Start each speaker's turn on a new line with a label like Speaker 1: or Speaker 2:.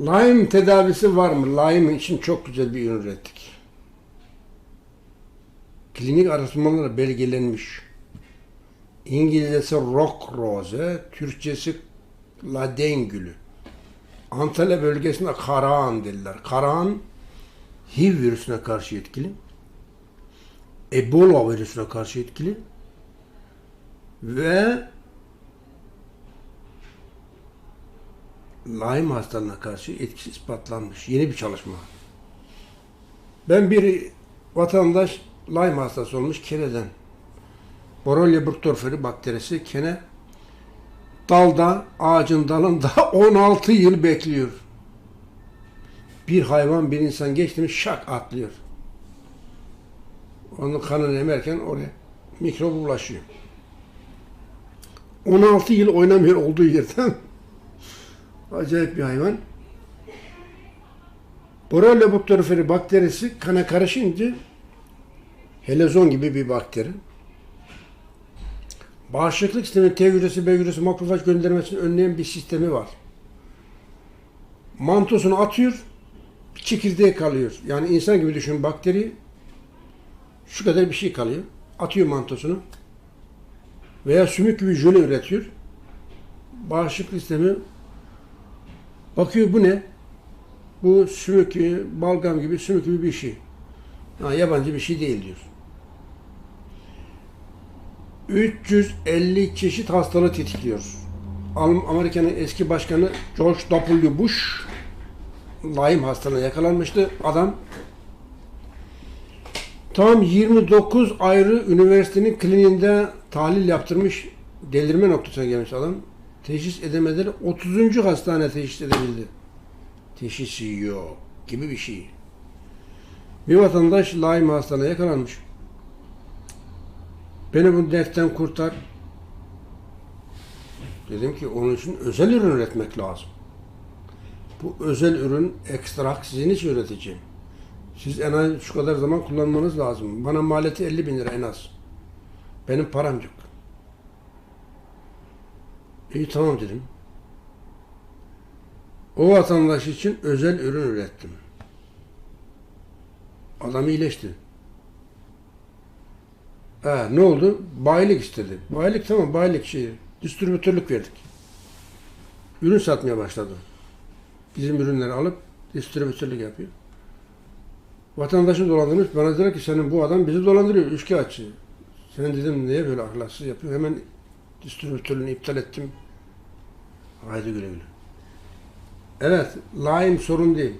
Speaker 1: Lyme tedavisi var mı? Lyme için çok güzel bir ürün ürettik. Klinik araştırmalarla belgelenmiş. İngilizcesi rock rose, Türkçesi laden gülü. Antalya bölgesinde karağan dediler. Karağan HIV virüsüne karşı etkili. Ebola virüsüne karşı etkili. Ve Lyme hastalığına karşı etkisi ispatlanmış. Yeni bir çalışma. Ben bir vatandaş Lyme hastası olmuş keneden. Borrelia burgdorferi bakterisi kene dalda, ağacın dalında 16 yıl bekliyor. Bir hayvan, bir insan geçti mi şak atlıyor. Onun kanını emerken oraya mikrop ulaşıyor. 16 yıl oynamıyor olduğu yerden. Acayip bir hayvan. Borrelia burgdorferi bakterisi kana karışınca helezon gibi bir bakteri. Bağışıklık sistemi T hücresi, B hücresi, makrofaj göndermesini önleyen bir sistemi var. Mantosunu atıyor, çekirdeği kalıyor. Yani insan gibi düşün bakteri şu kadar bir şey kalıyor. Atıyor mantosunu. Veya sümük gibi jöle üretiyor. Bağışıklık sistemi bakıyor bu ne? Bu sümük gibi, balgam gibi, sümük gibi bir şey. Ha, yabancı bir şey değil diyor. 350 çeşit hastalığı tetikliyor. Amerika'nın eski başkanı George W. Bush Lyme hastalığına yakalanmıştı. Adam tam 29 ayrı üniversitenin kliniğinde tahlil yaptırmış. Delirme noktasına gelmiş adam. Teşhis edemediler. 30. hastane teşhis edebildi. Teşhisi yok gibi bir şey. Bir vatandaş Lyme hastalığına yakalanmış. Beni bu dertten kurtar. Dedim ki onun için özel ürün üretmek lazım. Bu özel ürün ekstrak sizin için üreteceğim. Siz en az şu kadar zaman kullanmanız lazım. Bana maliyeti 50 bin lira en az. Benim param yok. İyi tamam dedim. O vatandaş için özel ürün ürettim. Adam iyileşti. Ha, ne oldu? Bayilik istedi. Bayilik tamam bayilik şey. Distribütörlük verdik. Ürün satmaya başladı. Bizim ürünleri alıp distribütörlük yapıyor. Vatandaşı dolandırmış. Bana dediler ki senin bu adam bizi dolandırıyor. Üçkağıtçı. Sen dedim niye böyle ahlaksız yapıyor? Hemen distribütörlüğünü iptal ettim. Haydi güle güle. Evet, Lyme sorun değil.